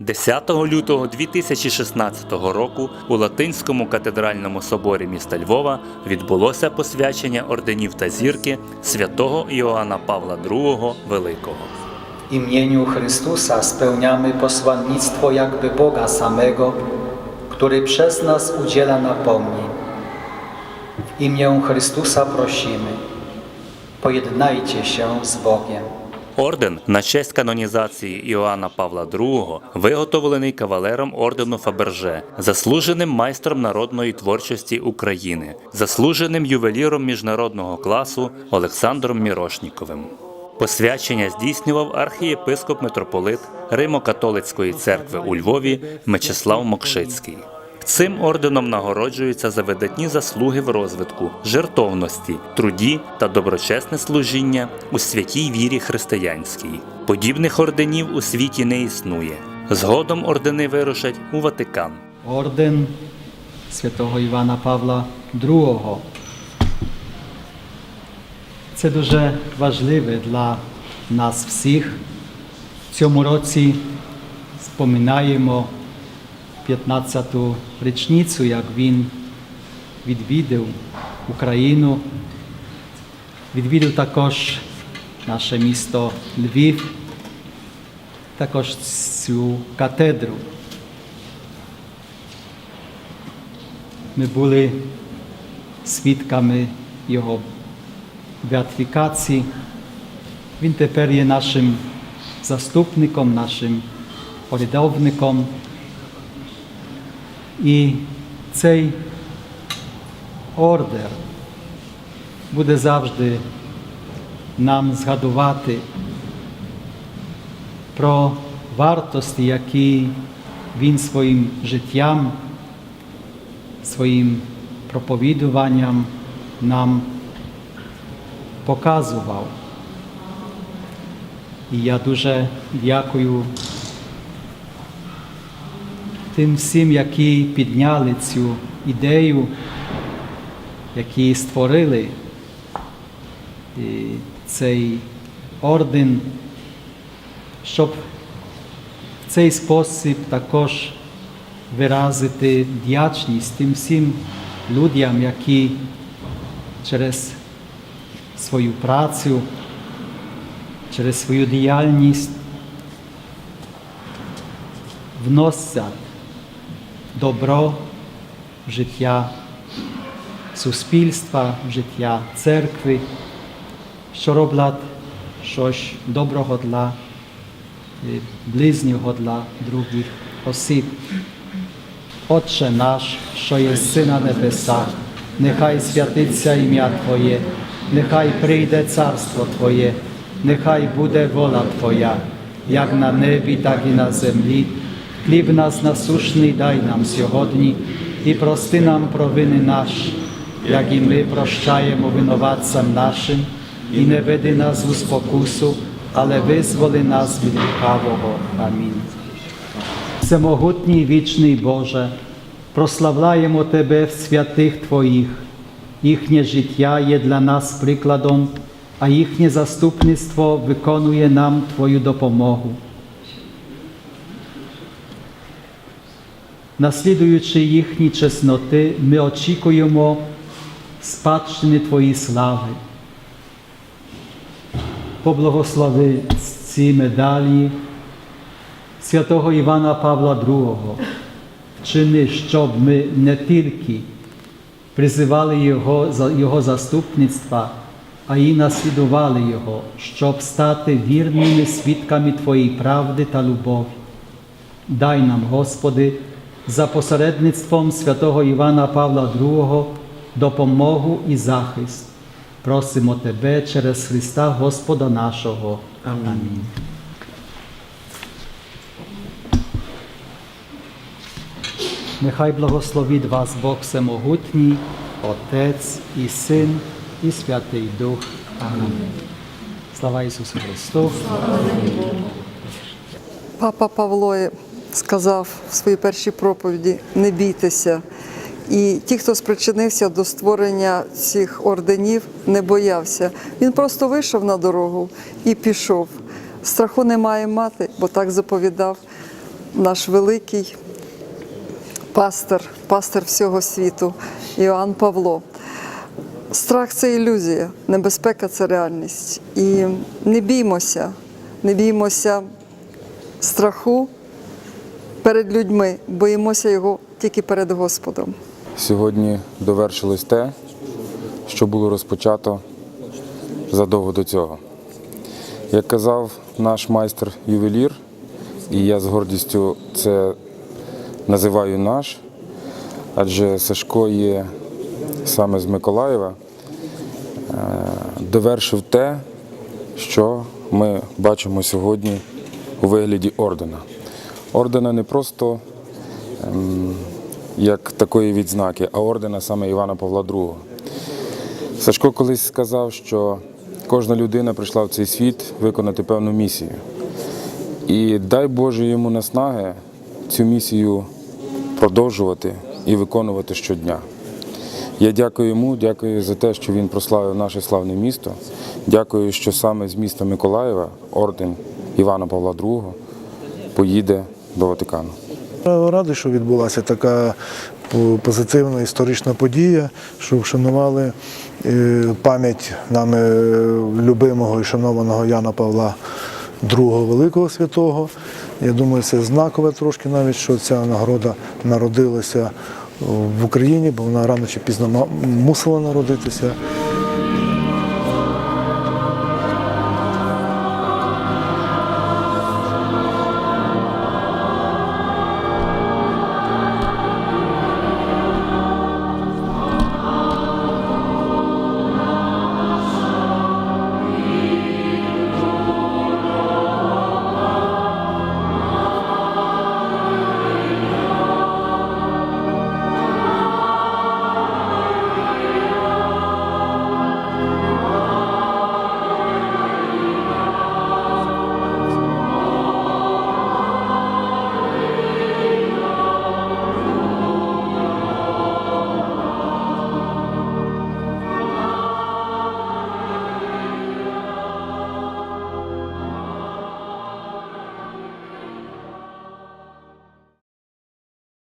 10 лютого 2016 року у Латинському катедральному соборі міста Львова відбулося посвячення орденів та зірки святого Іоанна Павла II Великого. Chrystusa spełniamy posłannictwo jakby Boga samego, który przez nas udziela napomnień. W imię Chrystusa prosimy, pojednajcie się z Bogiem. Орден на честь канонізації Іоанна Павла II виготовлений кавалером ордену Фаберже, заслуженим майстром народної творчості України, заслуженим ювеліром міжнародного класу Олександром Мірошніковим. Посвячення здійснював архієпископ митрополит Римо-католицької церкви у Львові Мечислав Мокшицький. Цим орденом нагороджуються за видатні заслуги в розвитку, жертовності, труді та доброчесне служіння у святій вірі християнській. Подібних орденів у світі не існує. Згодом ордени вирушать у Ватикан. Orden святого Івана Павла II. Це дуже важливе для нас всіх. В цьому році споминаємо 15-ту річницю, як він відвідав Україну. Відвідав також наше місто Львів, також цю катедру. Ми були свідками його беатифікації. Він тепер є нашим заступником, нашим орядовником. І цей ордер буде завжди нам згадувати про вартості, які він своїм життям своїм проповідуванням нам показував. І я дуже дякую тим всім, які підняли цю ідею, які створили цей орден, щоб в цей спосіб також виразити вдячність тим всім людям, які через свою працю, через свою діяльність вносять добро життя суспільства, життя церкви, що роблять щось доброго для е, ближнього для других осіб. Отче наш, що єси на небесах, нехай святиться ім'я Твоє, нехай прийде царство Твоє, нехай буде воля Твоя, як на небі, так і на землі. Хліб нас насушний дай нам сьогодні і прости нам провини наші, як і ми прощаємо винуватцям нашим, і не веди нас у спокусу, але визволи нас від лукавого. Амінь. Всемогутній вічний Боже, прославляємо Тебе в святих Твоїх. Їхнє життя є для нас прикладом, а їхнє заступництво виконує нам Твою допомогу. Наслідуючи їхні чесноти, ми очікуємо спадщини Твої слави. Поблагослови ці медалі святого Івана Павла II. Вчини, щоб ми не тільки призивали Його, Його заступництва, а й наслідували Його, щоб стати вірними свідками Твоєї правди та любові. Дай нам, Господи, за посередництвом святого Івана Павла II допомогу і захист. Просимо Тебе через Христа Господа нашого. Амінь. Нехай благословить вас Бог Всемогутній, Отець і Син, і Святий Дух. Амінь. Слава Ісусу Христу! Папа Павло сказав в своїй першій проповіді: не бійтеся. І ті, хто спричинився до створення цих орденів, не боявся. Він просто вийшов на дорогу і пішов. Страху не має мати, бо так заповідав наш великий пастир, пастир всього світу Іоанн Павло. Страх це ілюзія, небезпека це реальність. І не біймося, не біймося страху перед людьми, боїмося його тільки перед Господом. Сьогодні довершилось те, що було розпочато задовго до цього. Як казав наш майстер-ювелір, і я з гордістю це називаю наш, адже Сашко є саме з Миколаєва, е, довершив те, що ми бачимо сьогодні у вигляді ордена. Ордена не просто як такої відзнаки, а ордена саме Івана Павла II. Сашко колись сказав, що кожна людина прийшла в цей світ виконати певну місію. І дай Боже йому наснаги цю місію продовжувати і виконувати щодня. Я дякую йому, дякую за те, що він прославив наше славне місто. Дякую, що саме з міста Миколаєва орден Івана Павла II поїде до Ватикану. Радий, що відбулася така позитивна історична подія, що вшанували е, пам'ять нами е, любимого і шанованого Яна Павла II Великого Святого. Я думаю, це знакове трошки навіть, що ця нагорода народилася в Україні, бо вона рано чи пізно мусила народитися.